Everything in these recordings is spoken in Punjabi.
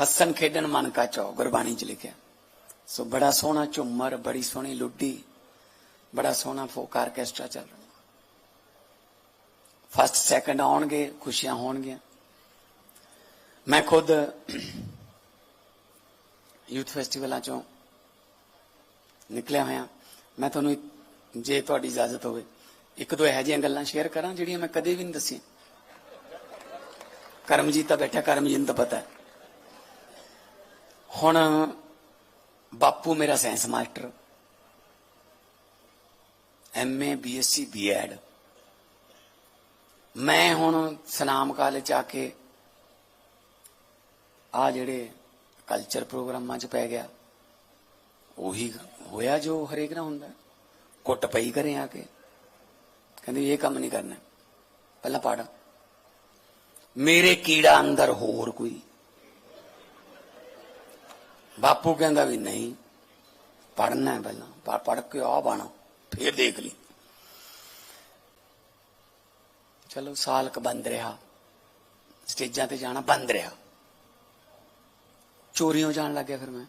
ਹੱਸਣ ਖੇਡਣ ਮਨ ਕਾ ਚਾਓ ਗੁਰਬਾਣੀ ਚ ਲਿਖਿਆ। ਸੋ ਬੜਾ ਸੋਹਣਾ ਝੁੰਮਰ, ਬੜੀ ਸੋਹਣੀ ਲੁੱਡੀ, ਬੜਾ ਸੋਹਣਾ ਫੋਕ ਆਰਕੈਸਟਰਾ ਚੱਲ ਰਿਹਾ। ਫਸਟ ਸੈਕੰਡ ਆਉਣਗੇ, ਖੁਸ਼ੀਆਂ ਹੋਣਗੀਆਂ। ਮੈਂ ਖੁਦ ਯੂਥ ਫੈਸਟੀਵਲਾਂ ਚੋਂ ਨਿਕਲਿਆ ਹੋਇਆ। ਮੈਂ ਤੁਹਾਨੂੰ ਜੇ ਤੁਹਾਡੀ ਇਜਾਜ਼ਤ ਹੋਵੇ, ਇੱਕ ਦੋ ਇਹੋ ਜਿਹੀਆਂ ਗੱਲਾਂ ਸ਼ੇਅਰ ਕਰਾਂ ਜਿਹੜੀਆਂ ਮੈਂ ਕਦੇ ਵੀ ਨਹੀਂ ਦੱਸੀਆਂ। ਕਰਮਜੀਤ ਤਾਂ ਬੈਠਾ, ਕਰਮਜੀਤ ਨੂੰ ਤਾਂ ਪਤਾ ਹੈ। ਹੁਣ ਬਾਪੂ ਮੇਰਾ science master MA BSc BEd ਮੈਂ ਹੁਣ ਸਨਾਮ ਕਾਲਜ ਚ ਆ ਕੇ ਆ ਜਿਹੜੇ ਕਲਚਰ ਪ੍ਰੋਗਰਾਮਾਂ ਚ ਪੈ ਗਿਆ, ਉਹੀ ਹੋਇਆ ਜੋ ਹਰੇਕ ਨਾਲ ਹੁੰਦਾ। ਕੁੱਟ ਪਈ ਕਰੇ ਆ ਕੇ। ਕਹਿੰਦੇ, ਇਹ ਕੰਮ ਨਹੀਂ ਕਰਨਾ। ਪਹਿਲਾਂ ਪੜ ਮੇਰੇ ਕੀੜਾ ਅੰਦਰ ਹੋਰ ਕੋਈ। ਬਾਪੂ ਕਹਿੰਦਾ ਵੀ ਨਹੀਂ ਪੜਨਾ ਹੈ ਪਹਿਲਾਂ ਪੜ ਕੇ ਆ ਬਾਣਾ, ਫੇਰ ਦੇਖ ਲਈ। ਚਲੋ ਸਾਲ ਕ ਬੰਦ ਰਿਹਾ, ਸਟੇਜਾਂ ਤੇ ਜਾਣਾ ਬੰਦ ਰਿਹਾ। ਚੋਰੀਆਂ ਜਾਣ ਲੱਗ ਗਿਆ ਫਿਰ ਮੈਂ।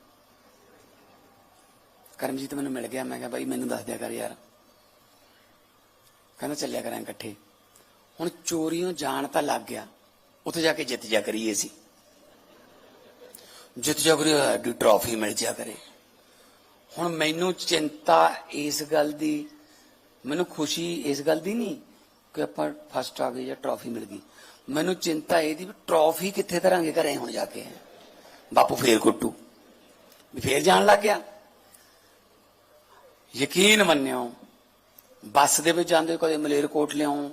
ਕਰਮਜੀਤ ਮੈਨੂੰ ਮਿਲ ਗਿਆ, ਮੈਂ ਕਿਹਾ ਬਾਈ ਮੈਨੂੰ ਦੱਸ ਦਿਆ ਕਰ ਯਾਰ। ਕਹਿੰਦਾ ਚੱਲਿਆ ਕਰਾਂ ਇਕੱਠੇ। ਹੁਣ ਚੋਰੀਆਂ ਜਾਣ ਤਾਂ ਲੱਗ ਗਿਆ, ਉੱਥੇ ਜਾ ਕੇ ਜਿੱਤ ਜਾ ਕਰੀਏ ਸੀ ਜਿੱਤ ਜਾ ਕਰੀਏ ਐਡੀ ਟਰੋਫੀ ਮਿਲ ਜਾ ਕਰੇ। ਹੁਣ ਮੈਨੂੰ ਚਿੰਤਾ ਇਸ ਗੱਲ ਦੀ, ਮੈਨੂੰ ਖੁਸ਼ੀ ਇਸ ਗੱਲ ਦੀ ਨਹੀਂ ਕਿ ਆਪਾਂ ਫਸਟ ਆ ਗਏ ਜਾਂ ਟਰੋਫੀ ਮਿਲ ਗਈ। ਮੈਨੂੰ ਚਿੰਤਾ ਇਹਦੀ ਵੀ ਟਰੋਫੀ ਕਿੱਥੇ ਧਰਾਂਗੇ ਘਰੇ ਹੁਣ ਜਾ ਕੇ। ਬਾਪੂ ਫੇਰ ਕੁੱਟੂ। ਵੀ ਫੇਰ ਜਾਣ ਲੱਗ ਗਿਆ। ਯਕੀਨ ਮੰਨਿਓ, ਬੱਸ ਦੇ ਵਿੱਚ ਜਾਂਦੇ ਕਦੇ ਮਲੇਰਕੋਟ ਲਿਆਉਂ,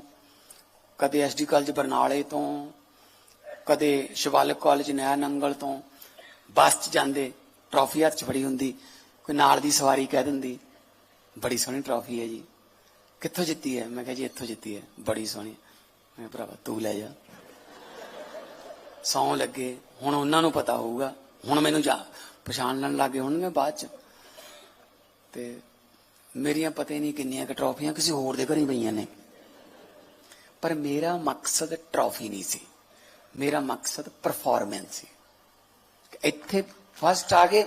ਕਦੇ ਐਸਡੀ ਕਾਲਜ ਬਰਨਾਲੇ ਤੋਂ, ਕਦੇ ਸ਼ਿਵਾਲਿਕ ਕਾਲਜ ਨਇਆ ਨੰਗਲ ਤੋਂ ਬੱਸ 'ਚ ਜਾਂਦੇ ਟਰਾਫੀ ਹੱਥ 'ਚ ਫੜੀ ਹੁੰਦੀ ਕੋਈ ਨਾਲ ਦੀ ਸਵਾਰੀ ਕਹਿ ਦਿੰਦੀ ਬੜੀ ਸੋਹਣੀ ਟਰਾਫੀ ਹੈ ਜੀ। ਕਿੱਥੋਂ ਜਿੱਤੀ ਹੈ? ਮੈਂ ਕਿਹਾ ਜੀ ਇੱਥੋਂ ਜਿੱਤੀ ਹੈ ਬੜੀ ਸੋਹਣੀ। ਮੈਂ ਕਿਹਾ, ਭਰਾਵਾ ਤੂੰ ਲੈ ਜਾ। ਸੌਂ ਲੱਗੇ ਹੁਣ ਉਹਨਾਂ ਨੂੰ ਪਤਾ ਹੋਊਗਾ ਹੁਣ ਮੈਨੂੰ ਜਾ ਪਛਾਣ ਲੈਣ ਲੱਗੇ ਹੋਣਗੇ ਬਾਅਦ 'ਚ। ਤੇ ਮੇਰੀਆਂ ਪਤਾ ਹੀ ਨਹੀਂ ਕਿੰਨੀਆਂ ਕਿ ਟਰਾਫੀਆਂ ਕਿਸੇ ਹੋਰ ਦੇ ਘਰੇ ਪਈਆਂ ਨੇ। ਪਰ ਮੇਰਾ ਮਕਸਦ ਟਰਾਫੀ ਨਹੀਂ ਸੀ। ਮੇਰਾ ਮਕਸਦ ਪਰਫਾਰਮੈਂਸ ਸੀ। ਇੱਥੇ ਫਸਟ ਆ ਗਏ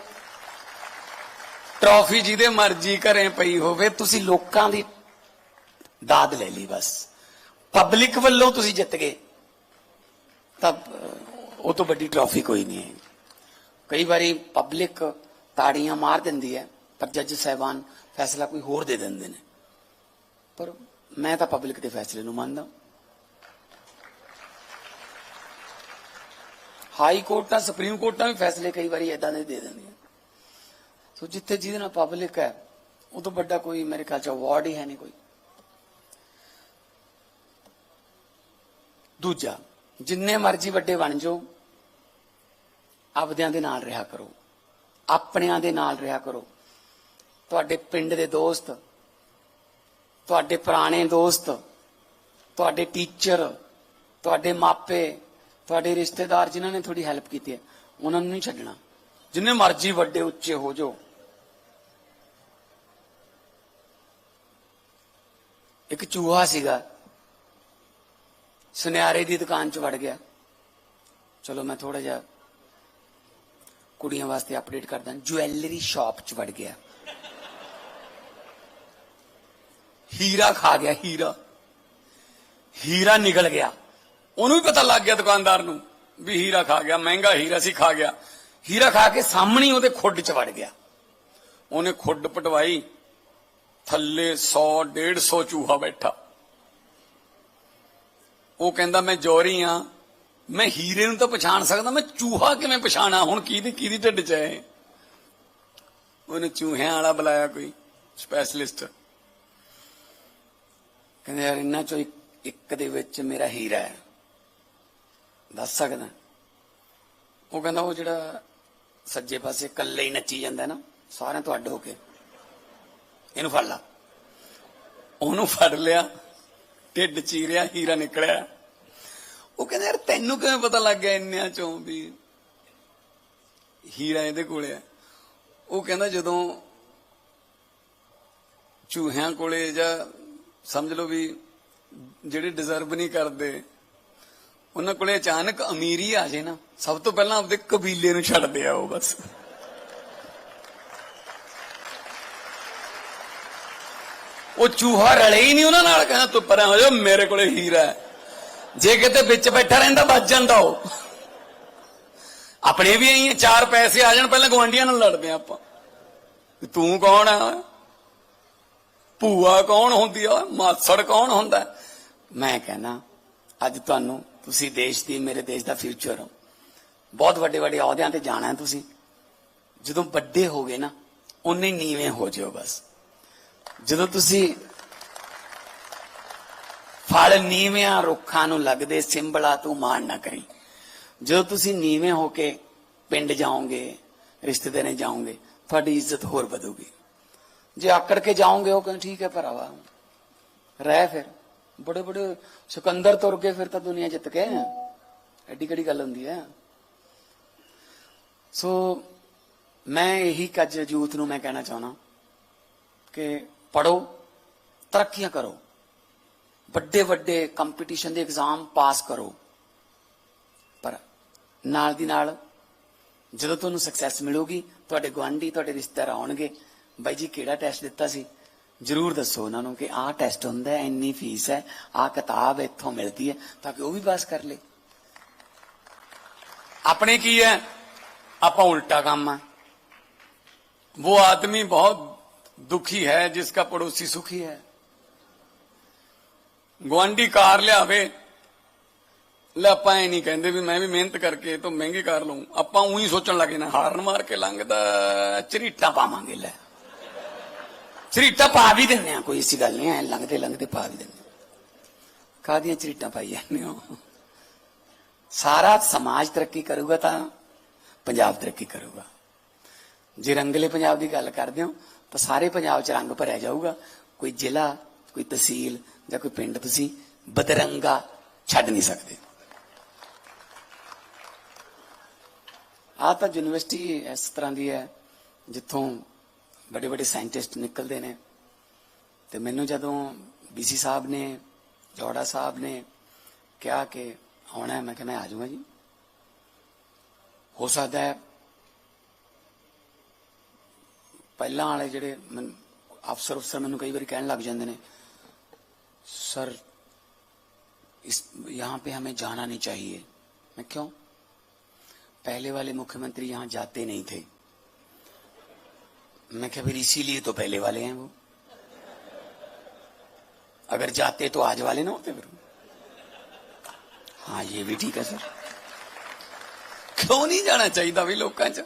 ਟਰੋਫੀ ਜਿਹਦੇ ਮਰਜ਼ੀ ਘਰੇ ਪਈ ਹੋਵੇ, ਤੁਸੀਂ ਲੋਕਾਂ ਦੀ ਦਾਦ ਲੈ ਲਈ ਬਸ। ਪਬਲਿਕ ਵੱਲੋਂ ਤੁਸੀਂ ਜਿੱਤ ਗਏ। ਤਾਂ ਉਹ ਤੋਂ ਵੱਡੀ ਟਰੋਫੀ ਕੋਈ ਨਹੀਂ ਹੈ। ਕਈ ਵਾਰੀ ਪਬਲਿਕ ਤਾੜੀਆਂ ਮਾਰ ਦਿੰਦੀ ਹੈ, ਪਰ ਜੱਜ ਸਾਹਿਬਾਨ ਫੈਸਲਾ ਕੋਈ ਹੋਰ ਦੇ ਦਿੰਦੇ ਨੇ। ਪਰ ਮੈਂ ਤਾਂ ਪਬਲਿਕ ਦੇ ਫੈਸਲੇ ਨੂੰ ਮੰਨਦਾ। ਹਾਈ ਕੋਰਟਾਂ ਸੁਪਰੀਮ ਕੋਰਟਾਂ ਵੀ ਫੈਸਲੇ ਕਈ ਵਾਰੀ ਇਦਾਂ ਦੇ ਦੇ ਦਿੰਦੀਆਂ ਸੋ ਜਿੱਥੇ ਜਿਹਦੇ ਨਾਲ ਪਬਲਿਕ ਹੈ, ਉਹ ਤੋਂ ਵੱਡਾ ਕੋਈ ਮੇਰੇ ਖਿਆਲ ਚ ਅਵਾਰਡ ਹੀ ਹੈ ਨਹੀਂ ਕੋਈ। ਦੂਜਾ, ਜਿੰਨੇ ਮਰਜ਼ੀ ਵੱਡੇ ਬਣ ਜਾਓ, ਆਪਦਿਆਂ ਦੇ ਨਾਲ ਰਿਹਾ ਕਰੋ। ਆਪਣਿਆਂ ਦੇ ਨਾਲ ਰਿਹਾ ਕਰੋ। ਤੁਹਾਡੇ ਪਿੰਡ ਦੇ ਦੋਸਤ, ਤੁਹਾਡੇ ਪੁਰਾਣੇ ਦੋਸਤ, ਤੁਹਾਡੇ ਟੀਚਰ, ਤੁਹਾਡੇ ਮਾਪੇ ਤੁਹਾਡੇ ਰਿਸ਼ਤੇਦਾਰ ਜਿਨ੍ਹਾਂ ਨੇ ਤੁਹਾਡੀ ਹੈਲਪ ਕੀਤੀ ਹੈ, ਉਹਨਾਂ ਨੂੰ ਨਹੀਂ ਛੱਡਣਾ। ਜਿੰਨੇ ਮਰਜ਼ੀ ਵੱਡੇ, ਉੱਚੇ ਹੋ ਜਾਓ। ਇੱਕ ਚੂਹਾ ਸੀਗਾ। ਸੁਨਿਆਰੇ ਦੀ ਦੁਕਾਨ 'ਚ ਵੜ ਗਿਆ। ਚਲੋ ਮੈਂ ਥੋੜਾ ਜਿਹਾ ਕੁੜੀਆਂ ਵਾਸਤੇ ਅਪਡੇਟ ਕਰਦਾ। ਜੁਐਲਰੀ ਸ਼ਾਪ 'ਚ ਵੜ ਗਿਆ। ਹੀਰਾ ਖਾ ਗਿਆ, ਹੀਰਾ। ਹੀਰਾ ਨਿਕਲ ਗਿਆ। ਉਹਨੂੰ ਵੀ ਪਤਾ ਲੱਗ ਗਿਆ ਦੁਕਾਨਦਾਰ ਨੂੰ ਵੀ ਹੀਰਾ ਖਾ ਗਿਆ, ਮਹਿੰਗਾ ਹੀਰਾ ਸੀ, ਖਾ ਗਿਆ। ਹੀਰਾ ਖਾ ਕੇ ਸਾਹਮਣੇ ਉਹਦੇ ਖੁੱਡ 'ਚ ਵੜ ਗਿਆ। ਉਹਨੇ ਖੁੱਡ ਪਟਵਾਈ, ਥੱਲੇ 100 150 ਚੂਹਾ ਬੈਠਾ। ਉਹ ਕਹਿੰਦਾ, ਮੈਂ ਜੋਰੀ ਆ। ਮੈਂ ਹੀਰੇ ਨੂੰ ਤਾਂ ਪਛਾਣ ਸਕਦਾ, ਮੈਂ ਚੂਹਾ ਕਿਵੇਂ ਪਛਾਣਾ? ਹੁਣ ਕਿਹਦੀ ਕਿਹਦੀ ਢਿੱਡ 'ਚ ਹੈ ਉਹਨੇ ਚੂਹਿਆਂ ਵਾਲਾ ਬੁਲਾਇਆ ਕੋਈ ਸਪੈਸ਼ਲਿਸਟ ਕਹਿੰਦੇ, ਯਾਰ, ਇਹਨਾਂ ਚੋਂ ਇੱਕ ਦੇ ਵਿੱਚ ਮੇਰਾ ਹੀਰਾ ਹੈ। ਦੱਸ ਸਕਦਾ। ਉਹ ਕਹਿੰਦਾ ਉਹ ਜਿਹੜਾ ਸੱਜੇ ਪਾਸੇ ਇਕੱਲੇ ਹੀ ਨੱਚੀ ਜਾਂਦਾ ਨਾ, ਸਾਰਿਆਂ ਤੋਂ ਅੱਡ ਹੋ ਕੇ, ਇਹਨੂੰ ਫੜ ਲਾ। ਉਹਨੂੰ ਫੜ ਲਿਆ, ਢਿੱਡ ਚੀਰਿਆ, ਹੀਰਾ ਨਿਕਲਿਆ। ਉਹ ਕਹਿੰਦਾ, ਯਾਰ ਤੈਨੂੰ ਕਿਵੇਂ ਪਤਾ ਲੱਗ ਗਿਆ ਇੰਨਿਆਂ ਚੋਂ ਵੀ ਹੀਰਾ ਇਹਦੇ ਕੋਲੇ ਆ? ਉਹ ਕਹਿੰਦਾ, ਜਦੋਂ ਚੂਹਿਆਂ ਕੋਲੇ ਜਾਂ ਸਮਝ ਲਓ ਵੀ ਜਿਹੜੇ ਡਿਜ਼ਰਵ ਨਹੀਂ ਕਰਦੇ ਉਹਨਾਂ ਕੋਲੇ ਅਚਾਨਕ ਅਮੀਰੀ ਆ ਜੇ ਨਾ, ਸਭ ਤੋਂ ਪਹਿਲਾਂ ਆਪਦੇ ਕਬੀਲੇ ਨੂੰ ਛੱਡਦੇ ਆ ਉਹ ਬਸ। ਉਹ ਚੂਹਾ ਰਲੇ ਹੀ ਨਹੀਂ ਉਹਨਾਂ ਨਾਲ, ਕਹਿੰਦਾ ਤੂੰ ਪਰਾਂ ਹੋ ਜਾ, ਮੇਰੇ ਕੋਲੇ ਹੀਰਾ ਹੈ। ਜੇ ਕਿਤੇ ਵਿੱਚ ਬੈਠਾ ਰਹਿੰਦਾ ਵੱਜ ਜਾਂਦਾ ਉਹ। ਆਪਣੇ ਵੀ ਆਈ ਚਾਰ ਪੈਸੇ ਆ ਜਾਣ, ਪਹਿਲਾਂ ਗਵਾਂਡੀਆਂ ਨਾਲ ਲੜਦੇ ਆ ਆਪਾਂ। ਤੂੰ ਕੌਣ ਆ? ਭੂਆ ਕੌਣ ਹੁੰਦੀ ਆ? ਮਾਸੜ ਕੌਣ ਹੁੰਦਾ? ਮੈਂ ਕਹਿੰਦਾ, ਅੱਜ ਤੁਹਾਨੂੰ ਤੁਸੀਂ ਦੇਸ਼ ਦੀ, ਮੇਰੇ ਦੇਸ਼ ਦਾ ਫਿਊਚਰ ਹੋ। ਬਹੁਤ ਵੱਡੇ ਵੱਡੇ ਅਹੁਦਿਆਂ ਤੇ ਜਾਣਾ ਹੈ ਤੁਸੀਂ। ਜਦੋਂ ਵੱਡੇ ਹੋਗੇ ਨਾ ਉਨੇ ਨੀਵੇਂ ਹੋ ਜਿਓ ਬਸ। ਜਦੋਂ ਤੁਸੀਂ ਫਲ ਨੀਵਿਆਂ ਰੁੱਖਾਂ ਨੂੰ ਲੱਗਦੇ, ਸਿੰਬਲਾ ਤੂੰ ਮਾਣ ਨਾ ਕਰੀ। ਜਦੋਂ ਤੁਸੀਂ ਨੀਵੇਂ ਹੋ ਕੇ ਪਿੰਡ ਜਾਓਗੇ, ਰਿਸ਼ਤੇਦਾਰਾਂ ਜਾਓਗੇ, ਤੁਹਾਡੀ ਇੱਜ਼ਤ ਹੋਰ ਵਧੂਗੀ। ਜੇ ਆਕੜ ਕੇ ਜਾਓਗੇ, ਉਹ ਕਹਿੰਦੇ, ਠੀਕ ਹੈ ਭਰਾਵਾ, ਰਹਿ ਫਿਰ। ਬੜੇ ਬੜੇ ਸਿਕੰਦਰ ਤੁਰ ਕੇ ਫਿਰ ਤਾਂ ਦੁਨੀਆ ਜਿੱਤ ਗਏ ਐਡੀ ਕਿਹੜੀ ਗੱਲ ਹੁੰਦੀ ਹੈ? ਸੋ ਮੈਂ ਇਹੀ ਕੱਜ ਯੂਥ ਨੂੰ ਮੈਂ ਕਹਿਣਾ ਚਾਹਣਾ ਕਿ ਪੜੋ ਤਰੱਕੀਆਂ ਕਰੋ। ਵੱਡੇ ਵੱਡੇ ਕੰਪੀਟੀਸ਼ਨ ਦੇ ਐਗਜ਼ਾਮ ਪਾਸ ਕਰੋ। ਪਰ ਨਾਲ ਦੀ ਨਾਲ ਜਦੋਂ ਤੁਹਾਨੂੰ ਸਕਸੈਸ ਮਿਲੂਗੀ, ਤੁਹਾਡੇ ਗਵਾਂਢੀ ਤੁਹਾਡੇ ਰਿਸ਼ਤੇਦਾਰ ਆਉਣਗੇ, ਬਾਈ ਜੀ ਕਿਹੜਾ ਟੈਸਟ ਦਿੱਤਾ ਸੀ? ਜਰੂਰ ਦੱਸੋ ਉਹਨਾਂ ਨੂੰ ਕਿ ਆਹ ਟੈਸਟ ਹੁੰਦਾ ਹੈ ਇੰਨੀ ਫੀਸ ਹੈ ਆਹ ਕਿਤਾਬ ਇੱਥੋਂ ਮਿਲਦੀ ਹੈ ਤਾਂ ਕਿ ਉਹ ਵੀ ਪਾਸ ਕਰ ਲੇ ਆਪਣੇ ਕੀ ਹੈ ਆਪਾਂ ਉਲਟਾ ਕੰਮ ਹੈ वो आदमी बहुत दुखी है जिसका पड़ोसी सुखी है ਗਵਾਂਢੀ ਕਾਰ ਲਿਆਵੇ ਲੈ ਆਪਾਂ ਐ ਨਹੀਂ ਕਹਿੰਦੇ ਵੀ ਮੈਂ ਵੀ ਮਿਹਨਤ ਕਰਕੇ ਇਹ ਤੋਂ ਮਹਿੰਗੀ ਕਾਰ ਲਵਾਂ ਆਪਾਂ ਉਹੀ ਸੋਚਣ ਲੱਗੇ ਨਾ ਹਾਰਨ ਮਾਰ ਕੇ ਲੰਘਦਾ ਝਰੀਟਾ ਪਾਵਾਂਗੇ ਲੈ ਝਰੀਟਾ ਪਾ ਵੀ ਦਿੰਦੇ ਆ, ਕੋਈ ਇਸੀ ਗੱਲ ਨਹੀਂ, ਐ ਲੰਘਦੇ ਲੰਘਦੇ ਪਾ ਵੀ ਦਿੰਦੇ ਕਾਦੀਆਂ ਝਰੀਟਾਂ ਪਾਈ ਜਾਂਦੇ ਹੋ ਸਾਰਾ ਸਮਾਜ ਤਰੱਕੀ ਕਰੂਗਾ ਤਾਂ ਪੰਜਾਬ ਤਰੱਕੀ ਕਰੂਗਾ। ਜੇ ਰੰਗਲੇ ਪੰਜਾਬ ਦੀ ਗੱਲ ਕਰਦੇ ਹੋ, ਤਾਂ ਸਾਰੇ ਪੰਜਾਬ 'ਚ ਰੰਗ ਭਰਿਆ ਜਾਊਗਾ। ਕੋਈ ਜ਼ਿਲ੍ਹਾ, ਕੋਈ ਤਹਿਸੀਲ ਜਾਂ ਕੋਈ ਪਿੰਡ ਤੁਸੀਂ ਬਦਰੰਗਾ ਛੱਡ ਨਹੀਂ ਸਕਦੇ। ਆ ਤਾਂ ਯੂਨੀਵਰਸਿਟੀ ਇਸ ਤਰ੍ਹਾਂ ਦੀ ਹੈ, ਜਿੱਥੋਂ ਵੱਡੇ ਵੱਡੇ ਸਾਇੰਟਿਸਟ ਨਿਕਲਦੇ ਨੇ ਤੇ ਮੈਨੂੰ ਜਦੋਂ ਬੀਸੀ ਸਾਹਿਬ ਨੇ ਜੋੜਾ ਸਾਹਿਬ ਨੇ ਕਿਹਾ ਕਿ ਆਉਣਾ ਹੈ ਮੈਂ ਕਿਹਾ ਮੈਂ ਆ ਜਾਊਂਗਾ ਜੀ ਹੋ ਸਕਦਾ ਹੈ ਪਹਿਲਾਂ ਵਾਲੇ ਜਿਹੜੇ ਮੈਨ- ਅਫਸਰ ਅਫਸਰ ਮੈਨੂੰ ਕਈ ਵਾਰੀ ਕਹਿਣ ਲੱਗ ਜਾਂਦੇ ਨੇ सर इस यहाँ पे हमें जाना नहीं चाहिए मैं क्यों पहले वाले मुख्यमंत्री यहाँ जाते नहीं थे मैं क्या फिर इसीलिए तो पहले वाले हैं वो अगर जाते तो आज वाले ना होते फिर हाँ ये भी ठीक है सर क्यों नहीं जाना चाहिए भी लोगों च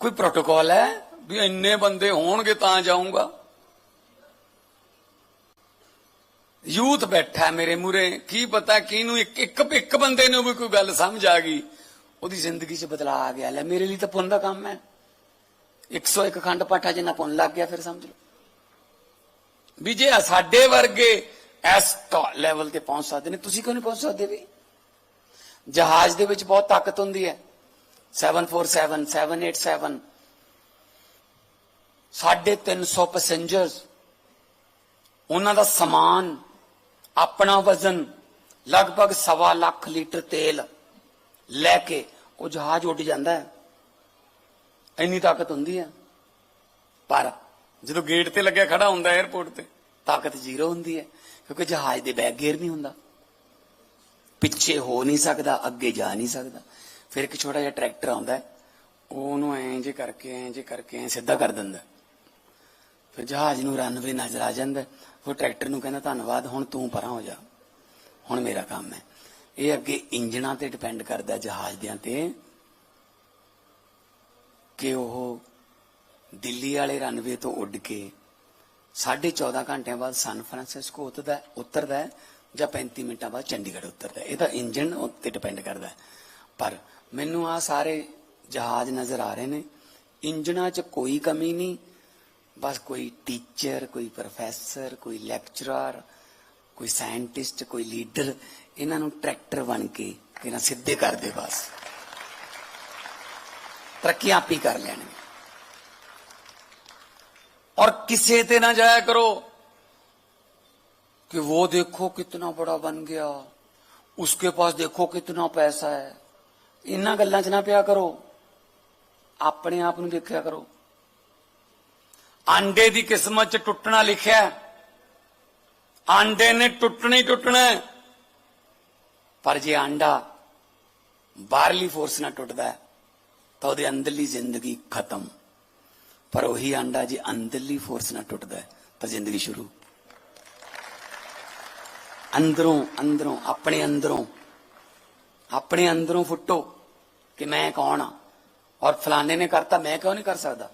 कोई प्रोटोकॉल है भी इन्ने बंदे होणगे ਤਾਂ ਜਾਊਂਗਾ ਯੂਥ ਬੈਠਾ ਮੇਰੇ ਮੂਰੇ ਕੀ ਪਤਾ ਕਿਹਨੂੰ ਇੱਕ ਇੱਕ ਇੱਕ ਬੰਦੇ ਨੂੰ ਵੀ ਕੋਈ ਗੱਲ ਸਮਝ ਆ ਗਈ ਉਹਦੀ ਜ਼ਿੰਦਗੀ 'ਚ ਬਦਲਾ ਆ ਗਿਆ ਲੈ ਮੇਰੇ ਲਈ ਤਾਂ ਪੁੰਨ ਦਾ ਕੰਮ ਹੈ 101 ਖੰਡ ਪਾਠਾ ਜਿੰਨਾ ਪੁੰਨ ਲੱਗ ਗਿਆ, ਫਿਰ ਸਮਝ ਲਓ। ਵੀ ਜੇ ਸਾਡੇ ਵਰਗੇ ਇਸ ਲੈਵਲ ਤੇ ਪਹੁੰਚ ਸਕਦੇ ਨੇ, ਤੁਸੀਂ ਕਿਉਂ ਨਹੀਂ ਪਹੁੰਚ ਸਕਦੇ ਵੀ? ਜਹਾਜ਼ ਦੇ ਵਿੱਚ ਬਹੁਤ ਤਾਕਤ ਹੁੰਦੀ ਹੈ। 747 787 350 ਪੈਸੇਂਜਰਸ ਉਹਨਾਂ ਦਾ ਸਮਾਨ, ਆਪਣਾ ਵਜ਼ਨ, ਲਗਭਗ ਸਵਾ ਲੱਖ ਲੀਟਰ ਤੇਲ ਲੈ ਕੇ ਉਹ ਜਹਾਜ਼ ਉੱਡ ਜਾਂਦਾ ਹੈ। ਇੰਨੀ ਤਾਕਤ ਹੁੰਦੀ ਹੈ ਪਰ ਜਦੋਂ ਗੇਟ ਤੇ ਲੱਗਿਆ ਖੜਾ ਹੁੰਦਾ 에어ਪੋਰਟ ਤੇ, ਤਾਕਤ ਜ਼ੀਰੋ ਹੁੰਦੀ ਹੈ, ਕਿਉਂਕਿ ਜਹਾਜ਼ ਦੇ ਬੈਕ ਗੇਅਰ ਨਹੀਂ ਹੁੰਦਾ। ਪਿੱਛੇ ਹੋ ਨਹੀਂ ਸਕਦਾ, ਅੱਗੇ ਜਾ ਨਹੀਂ ਸਕਦਾ। ਫਿਰ ਇੱਕ ਛੋਟਾ ਜਿਹਾ ਟਰੈਕਟਰ ਆਉਂਦਾ ਉਹਨੂੰ ਐਂ ਜੇ ਕਰਕੇ, ਐਂ ਜੇ ਕਰਕੇ, ਐਂ ਸਿੱਧਾ ਕਰ ਦਿੰਦਾ ਫਿਰ ਜਹਾਜ਼ ਨੂੰ ਰਨਵੇ ਨਜ਼ਰ ਆ ਜਾਂਦਾ ਹੈ। ਉਹ ਟਰੈਕਟਰ ਨੂੰ ਕਹਿੰਦਾ, ਧੰਨਵਾਦ, ਹੁਣ ਤੂੰ ਪਰਾਂ ਹੋ ਜਾ। ਹੁਣ ਮੇਰਾ ਕੰਮ ਹੈ। ਇਹ ਅੱਗੇ ਇੰਜਣਾਂ ਤੇ ਡਿਪੈਂਡ ਕਰਦਾ ਜਹਾਜ਼ ਦਿਆਂ ਤੇ। ਕਿ ਉਹ ਦਿੱਲੀ ਵਾਲੇ ਰਨਵੇ ਤੋਂ ਉੱਡ ਕੇ 14.5 ਘੰਟਿਆਂ ਬਾਅਦ ਸਨ ਫਰਾਂਸਿਸਕੋ ਉਤਰਦਾ ਉਤਰਦਾ ਹੈ ਜਾਂ 35 ਮਿੰਟਾਂ ਬਾਅਦ ਚੰਡੀਗੜ੍ਹ ਉਤਰਦਾ ਹੈ। ਇਹਦਾ ਇੰਜਨ ਉੱਤੇ ਡਿਪੈਂਡ ਕਰਦਾ ਪਰ ਮੈਨੂੰ ਆ ਸਾਰੇ ਜਹਾਜ਼ ਨਜ਼ਰ ਆ ਰਹੇ ਨੇ। ਇੰਜਨਾਂ 'ਚ ਕੋਈ ਕਮੀ ਨਹੀਂ। ਬਸ ਕੋਈ ਟੀਚਰ ਕੋਈ ਪ੍ਰੋਫੈਸਰ ਕੋਈ ਲੈਕਚਰਰ ਕੋਈ ਸਾਇੰਟਿਸਟ ਕੋਈ ਲੀਡਰ ਇਹਨਾਂ ਨੂੰ ਟਰੈਕਟਰ ਬਣ ਕੇ ਇਹਨਾਂ ਸਿੱਧੇ ਕਰਦੇ ਬਸ। ਤਰੱਕੀ ਆਪ ਹੀ ਕਰ ਲੈਣੀ और किसे ते ना जाया करो कि वो देखो कितना बड़ा बन गया उसके पास देखो कितना पैसा है ਇਹਨਾਂ ਗੱਲਾਂ 'ਚ ਨਾ ਪਿਆ ਕਰੋ ਆਪਣੇ ਆਪ ਨੂੰ ਦੇਖਿਆ ਕਰੋ ਆਂਡੇ ਦੀ ਕਿਸਮਤ 'ਚ ਟੁੱਟਣਾ ਲਿਖਿਆ ਹੈ। ਆਂਡੇ ਨੇ ਟੁੱਟਣਾ ਹੀ ਟੁੱਟਣਾ ਹੈ। ਪਰ ਜੇ ਆਂਡਾ ਬਾਹਰਲੀ ਫੋਰਸ ਨਾਲ ਟੁੱਟਦਾ ਹੈ ਤਾਂ ਉਹਦੇ ਅੰਦਰਲੀ ਜ਼ਿੰਦਗੀ ਖਤਮ। ਪਰ ਉਹੀ ਆਂਡਾ ਜੇ ਅੰਦਰਲੀ ਫੋਰਸ ਨਾਲ ਟੁੱਟਦਾ ਹੈ, ਤਾਂ ਜ਼ਿੰਦਗੀ ਸ਼ੁਰੂ। ਅੰਦਰੋਂ ਅੰਦਰੋਂ, ਆਪਣੇ ਅੰਦਰੋਂ। ਆਪਣੇ ਅੰਦਰੋਂ ਫੁੱਟੋ ਕਿ ਮੈਂ ਕੌਣ ਆ? ਔਰ ਫਲਾਣੇ ਨੇ ਕਰਤਾ, ਮੈਂ ਕਿਉਂ ਨਹੀਂ ਕਰ ਸਕਦਾ?